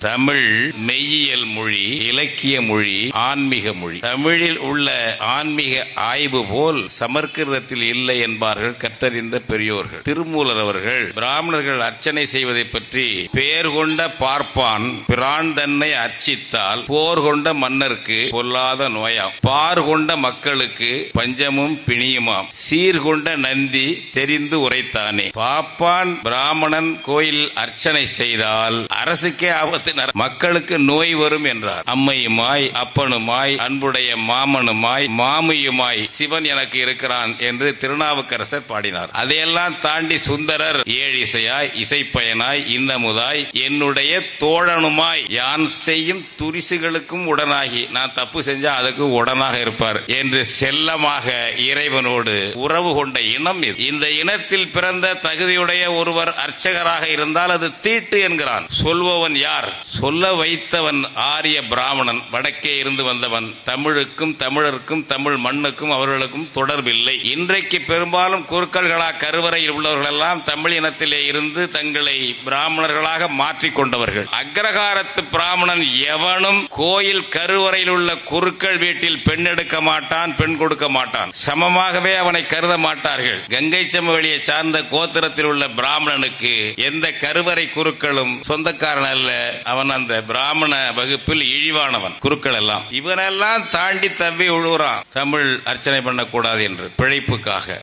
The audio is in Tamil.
தமிழ் மெய்யியல் மொழி இலக்கிய மொழி ஆன்மீக மொழி. தமிழில் உள்ள ஆன்மீக ஆய்வு போல் சமஸ்கிருதத்தில் இல்லை என்பார்கள் கற்றறிந்த பெரியோர்கள். திருமூலர் அவர்கள் பிராமணர்கள் அர்ச்சனை செய்வதை பற்றி பேர் கொண்ட பார்ப்பான் பிரான் தன்னை அர்ச்சித்தால் போர் கொண்ட மன்னருக்கு பொல்லாத நோயாம். பார் கொண்ட மக்களுக்கு பஞ்சமும் பிணியுமாம். சீர்கொண்ட நந்தி தெரிந்து உரைத்தானே. பாப்பான் பிராமணன் கோயில் அர்ச்சனை செய்தால் அரசுக்கே ஆபத்து நர- மக்களுக்கு நோய் வரும் என்றார். அம்மையுமாய் அப்பனுமாய் அன்புடைய மாமனுமாய் மாமியுமாய் சிவன் எனக்கு இருக்கிறான் என்று திருநாவுக்கரசர் பாடினார். அதையெல்லாம் தாண்டி சுந்தரர் ஏழிசையாய் இசைப்பயனாய் இன்னமுதாய் என்னுடைய தோழனுமாய் யான் செய்யும் துரிசுகளுக்கும் உடனாகி நான் தப்பு செஞ்சா அதுக்கு உடனாக இருப்பார் என்று செல்லமாக இறைவனோடு உறவு கொண்ட இனம் இது. இந்த இனத்தில் பிறந்த தகுதியுடைய ஒருவர் அர்ச்சகராக இருந்தால் அது தீட்டு என்கிறான். சொல்பவன் யார்? சொல்ல வைத்தவன் ஆரிய பிராமணன் வடக்கே இருந்து வந்தவன் தமிழுக்கும் தமிழருக்கும் தமிழ் மண்ணுக்கும் அவர்களுக்கும் தொடர்பில்லை. இன்றைக்கு பெரும்பாலும் குறுக்கல்களா கருவறையில் உள்ளவர்கள் எல்லாம் தமிழ் இனத்திலே இருந்து தங்களை பிராமணர்களாக மாற்றிக் கொண்டவர்கள். அக்ரகாரத்து பிராமணன் எவனும் கோயில் கருவறையில் உள்ள குருக்கள் வீட்டில் பெண் எடுக்க மாட்டான் பெண் கொடுக்க மாட்டான். சமமாகவே அவனை கருத மாட்டார்கள். கங்கை சமவெளியை சார்ந்த கோத்திரத்தில் உள்ள பிராமணனுக்கு எந்த கருவறை குருக்களும் சொந்தக்காரன் அல்ல அவன் அந்த பிராமண வகுப்பில் இழிவானவன். குருக்கள் எல்லாம். இவனெல்லாம் தாண்டி தவ்வி உழுவுறான். தமிழ் அர்ச்சனை பண்ணக்கூடாது என்று பிழைப்புக்காக.